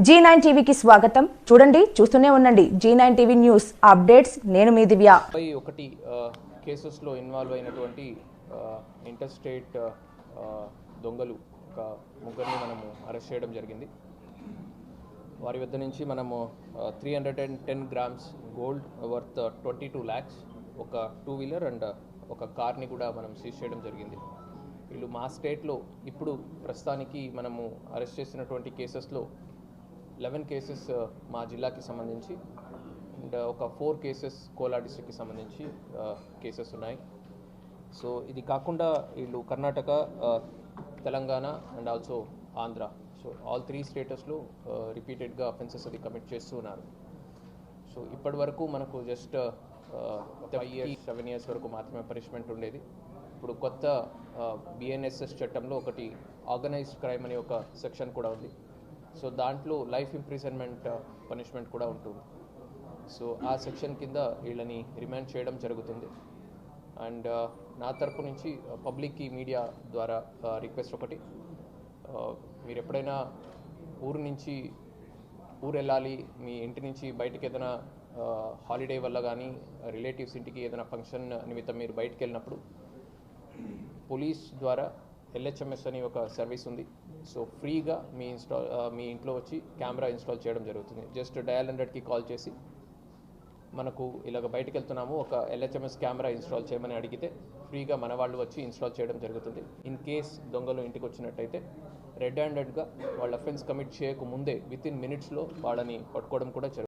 G nine టీవీకి స్వాగతం. చూడండి చూస్తూనే ఉండండి. G nine TV news updates. నేను మీ దివ్య. ఒకటి కేసెస్లో ఇన్వాల్వ్ అయినటువంటి ఇంటర్ స్టేట్ దొంగలు ఒక ముగ్గురిని మనము అరెస్ట్ చేయడం జరిగింది. వారి వద్ద నుంచి మనము three hundred and ten grams gold worth twenty two lakhs ఒక టూ వీలర్ అండ్ ఒక కార్ని కూడా మనం సీజ్ చేయడం జరిగింది. వీళ్ళు మా స్టేట్లో ఇప్పుడు ప్రస్తుతానికి మనము అరెస్ట్ చేసినటువంటి కేసెస్లో లెవెన్ కేసెస్ మా జిల్లాకి సంబంధించి అండ్ ఒక ఫోర్ కేసెస్ కోలార్ డిస్ట్రిక్ట్కి సంబంధించి కేసెస్ ఉన్నాయి. సో ఇది కాకుండా వీళ్ళు Karnataka Telangana and also Andhra. So all three స్టేటస్లో రిపీటెడ్గా అఫెన్సెస్ అది కమిట్ చేస్తూ ఉన్నారు. సో ఇప్పటి వరకు మనకు just five years seven years వరకు మాత్రమే పనిష్మెంట్ ఉండేది. ఇప్పుడు కొత్త బిఎన్ఎస్ఎస్ చట్టంలో ఒకటి ఆర్గనైజ్డ్ క్రైమ్ అనే ఒక సెక్షన్ కూడా ఉంది. సో దాంట్లో లైఫ్ ఇంప్రిజన్మెంట్ uh, పనిష్మెంట్ కూడా ఉంటుంది. సో ఆ సెక్షన్ కింద వీళ్ళని రిమాండ్ చేయడం జరుగుతుంది. అండ్ uh, నా తరపు నుంచి uh, పబ్లిక్కి మీడియా ద్వారా రిక్వెస్ట్ ఒకటి. మీరు ఎప్పుడైనా ఊరు నుంచి ఊరు వెళ్ళాలి మీ ఇంటి నుంచి బయటికి ఏదైనా హాలిడే వల్ల కానీ రిలేటివ్స్ ఇంటికి ఏదైనా ఫంక్షన్ నిమిత్తం మీరు బయటికి వెళ్ళినప్పుడు పోలీస్ ద్వారా ఎల్హెచ్ఎంఎస్ అని ఒక సర్వీస్ ఉంది. సో ఫ్రీగా మీ ఇన్స్టాల్ మీ ఇంట్లో వచ్చి కెమెరా ఇన్స్టాల్ చేయడం జరుగుతుంది. జస్ట్ డయల్ హండ్రెడ్కి కాల్ చేసి మనకు ఇలాగ బయటకు వెళ్తున్నాము ఒక ఎల్హెచ్ఎంఎస్ కెమెరా ఇన్స్టాల్ చేయమని అడిగితే ఫ్రీగా మన వాళ్ళు వచ్చి ఇన్స్టాల్ చేయడం జరుగుతుంది. ఇన్ కేస్ దొంగలు ఇంటికి వచ్చినట్టయితే రెడ్ హ్యాండెడ్గా వాళ్ళ అఫెన్స్ కమిట్ చేయక ముందే విత్ ఇన్ మినిట్స్లో వాళ్ళని పట్టుకోవడం కూడా జరుగుతుంది